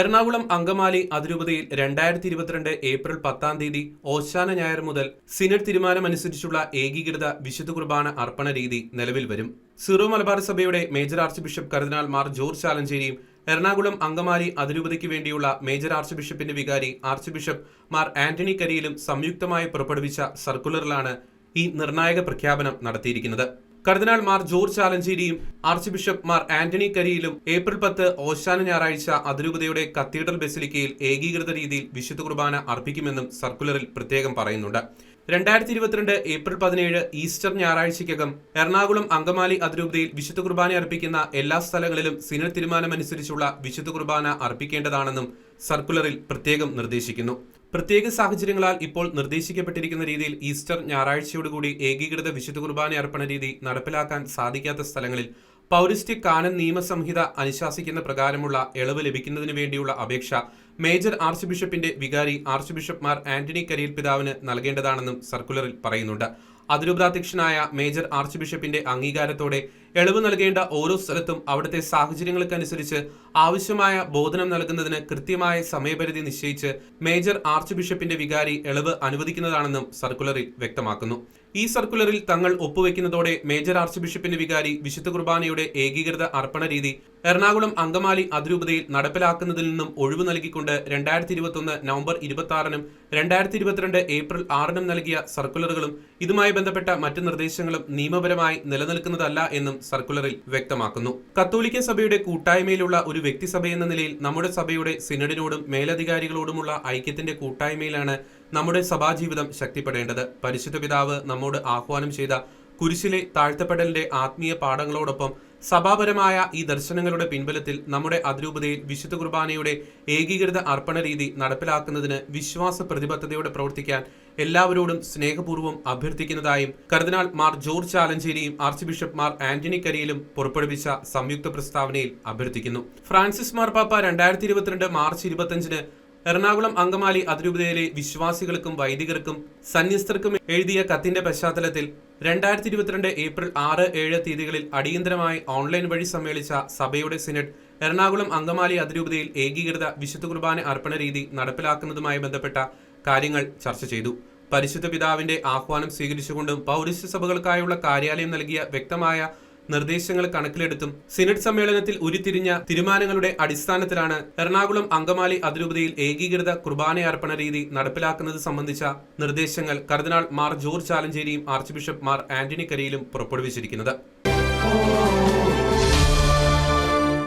എറണാകുളം അങ്കമാലി അതിരൂപതയിൽ രണ്ടായിരത്തി ഇരുപത്തിരണ്ട് ഏപ്രിൽ പത്താം തീയതി ഓശാന ഞായർ മുതൽ സിനഡ് തീരുമാനമനുസരിച്ചുള്ള ഏകീകൃത വിശുദ്ധ കുർബാന അർപ്പണ രീതി നിലവിൽ വരും. സിറോ മലബാർ സഭയുടെ major archbishop cardinal Mar George ചാലഞ്ചേരിയും Ernakulam Angamaly അതിരൂപതയ്ക്ക് വേണ്ടിയുള്ള മേജർ ആർച്ച് ബിഷപ്പിന്റെ വികാരി ആർച്ച് ബിഷപ്പ് മാർ ആന്റണി കരിയിലും സംയുക്തമായി പുറപ്പെടുവിച്ച സർക്കുലറിലാണ് ഈ നിർണായക പ്രഖ്യാപനം നടത്തിയിരിക്കുന്നത്. കർദിനാൾ മാർ ജോർജ് ചാലഞ്ചേരിയും ആർച്ച് ബിഷപ്പ് മാർ ആന്റണി കരിയിലും ഏപ്രിൽ പത്ത് ഓശാന ഞായറാഴ്ച അതിരൂപതയുടെ കത്തീഡ്രൽ ബസിലിക്കയിൽ ഏകീകൃത രീതിയിൽ വിശുദ്ധ കുർബാന അർപ്പിക്കുമെന്നും സർക്കുലറിൽ പ്രത്യേകം പറയുന്നുണ്ട്. രണ്ടായിരത്തി ഇരുപത്തിരണ്ട് ഏപ്രിൽ പതിനേഴ് ഈസ്റ്റർ ഞായറാഴ്ചയ്ക്കകം എറണാകുളം അങ്കമാലി അതിരൂപതയിൽ വിശുദ്ധ കുർബാന അർപ്പിക്കുന്ന എല്ലാ സ്ഥലങ്ങളിലും സിനഡ് തീരുമാനമനുസരിച്ചുള്ള വിശുദ്ധ കുർബാന അർപ്പിക്കേണ്ടതാണെന്നും സർക്കുലറിൽ പ്രത്യേകം നിർദ്ദേശിക്കുന്നു. പ്രത്യേക സാഹചര്യങ്ങളാൽ ഇപ്പോൾ നിർദ്ദേശിക്കപ്പെട്ടിരിക്കുന്ന രീതിയിൽ ഈസ്റ്റർ ഞായറാഴ്ചയോടുകൂടി ഏകീകൃത വിശുദ്ധ കുർബാന അർപ്പണ രീതി നടപ്പിലാക്കാൻ സാധിക്കാത്ത സ്ഥലങ്ങളിൽ പൗരസ്ത്യ കാനൻ നിയമസംഹിത അനുശാസിക്കുന്ന പ്രകാരമുള്ള ഇളവ് ലഭിക്കുന്നതിന് വേണ്ടിയുള്ള അപേക്ഷ മേജർ ആർച്ച് ബിഷപ്പിന്റെ വികാരി ആർച്ച് ബിഷപ്പ്മാർ ആന്റണി കരിയിൽ പിതാവിന് നൽകേണ്ടതാണെന്നും സർക്കുലറിൽ പറയുന്നുണ്ട്. അതിരൂപതാധ്യക്ഷനായ മേജർ ആർച്ച് ബിഷപ്പിന്റെ അംഗീകാരത്തോടെ ഇളവ് നൽകേണ്ട ഓരോ സ്ഥലത്തും അവിടുത്തെ സാഹചര്യങ്ങൾക്കനുസരിച്ച് ആവശ്യമായ ബോധനം നൽകുന്നതിന് കൃത്യമായ സമയപരിധി നിശ്ചയിച്ച് മേജർ ആർച്ച് ബിഷപ്പിന്റെ വികാരി ഇളവ് അനുവദിക്കുന്നതാണെന്നും സർക്കുലറിൽ വ്യക്തമാക്കുന്നു. ഈ സർക്കുലറിൽ തങ്ങൾ ഒപ്പുവെക്കുന്നതോടെ മേജർ ആർച്ച് ബിഷപ്പിന്റെ വികാരി വിശുദ്ധ കുർബാനയുടെ ഏകീകൃത അർപ്പണ രീതി എറണാകുളം അങ്കമാലി അതിരൂപതയിൽ നടപ്പിലാക്കുന്നതിൽ നിന്നും ഒഴിവ് നൽകിക്കൊണ്ട് രണ്ടായിരത്തി ഇരുപത്തൊന്ന് നവംബർ ഇരുപത്തി ആറിനും രണ്ടായിരത്തി ഇരുപത്തിരണ്ട് ഏപ്രിൽ ആറിനും നൽകിയ സർക്കുലറുകളും ഇതുമായി ബന്ധപ്പെട്ട മറ്റ് നിർദ്ദേശങ്ങളും നിയമപരമായി നിലനിൽക്കുന്നതല്ല എന്നും സർക്കുലറിൽ വ്യക്തമാക്കുന്നു. കത്തോലിക്ക സഭയുടെ കൂട്ടായ്മയിലുള്ള ഒരു വ്യക്തിസഭയെന്ന നിലയിൽ നമ്മുടെ സഭയുടെ സിനഡിനോടും മേലധികാരികളോടുമുള്ള ഐക്യത്തിന്റെ കൂട്ടായ്മയിലാണ് നമ്മുടെ സഭാജീവിതം ശക്തിപ്പെടേണ്ടത്. പരിശുദ്ധ പിതാവ് നമ്മോട് ആഹ്വാനം ചെയ്ത കുരിശിലെ താഴ്ത്തപ്പെടലിന്റെ ആത്മീയ പാഠങ്ങളോടൊപ്പം സഭാപരമായ ഈ ദർശനങ്ങളുടെ പിൻബലത്തിൽ നമ്മുടെ അതിരൂപതയിൽ വിശുദ്ധ കുർബാനയുടെ ഏകീകൃത അർപ്പണ രീതി നടപ്പിലാക്കുന്നതിന് വിശ്വാസ പ്രതിബദ്ധതയോടെ പ്രവർത്തിക്കാൻ എല്ലാവരോടും സ്നേഹപൂർവം അഭ്യർത്ഥിക്കുന്നതായും കർദിനാൾ മാർ ജോർജ് ആലഞ്ചേരിയും ആർച്ച് ബിഷപ്പ് മാർ ആന്റണി കരിയിലും പുറപ്പെടുവിച്ച സംയുക്ത പ്രസ്താവനയിൽ അഭ്യർത്ഥിക്കുന്നു. ഫ്രാൻസിസ് മാർപ്പാപ്പ രണ്ടായിരത്തി ഇരുപത്തിരണ്ട് മാർച്ച് ഇരുപത്തിയഞ്ചിന് എറണാകുളം അങ്കമാലി അതിരൂപതയിലെ വിശ്വാസികൾക്കും വൈദികർക്കും സന്യസ്തർക്കും എഴുതിയ കത്തിന്റെ പശ്ചാത്തലത്തിൽ രണ്ടായിരത്തി ഇരുപത്തിരണ്ട് ഏപ്രിൽ ആറ് ഏഴ് തീയതികളിൽ അടിയന്തരമായി ഓൺലൈൻ വഴി സമ്മേളിച്ച സഭയുടെ സിനഡ് എറണാകുളം അങ്കമാലി അതിരൂപതയിൽ ഏകീകൃത വിശുദ്ധ കുർബാന അർപ്പണ രീതി നടപ്പിലാക്കുന്നതുമായി ബന്ധപ്പെട്ട കാര്യങ്ങൾ ചർച്ച ചെയ്തു. പരിശുദ്ധ പിതാവിന്റെ ആഹ്വാനം സ്വീകരിച്ചുകൊണ്ടും പൗരസ്ത്യ സഭകൾക്കായുള്ള കാര്യാലയം നൽകിയ വ്യക്തമായ നിർദ്ദേശങ്ങൾ കണക്കിലെടുത്തും സിനഡ് സമ്മേളനത്തിൽ ഉരുത്തിരിഞ്ഞ തീരുമാനങ്ങളുടെ അടിസ്ഥാനത്തിലാണ് എറണാകുളം അങ്കമാലി അതിരൂപതയിൽ ഏകീകൃത കുർബാനയർപ്പണ രീതി നടപ്പിലാക്കുന്നത് സംബന്ധിച്ച നിർദ്ദേശങ്ങൾ കർദിനാൾ മാർ ജോർജ് ചാലഞ്ചേരിയും ആർച്ച് ബിഷപ്പ് മാർ ആന്റണി കരിയിലും പുറപ്പെടുവിച്ചിരിക്കുന്നത്.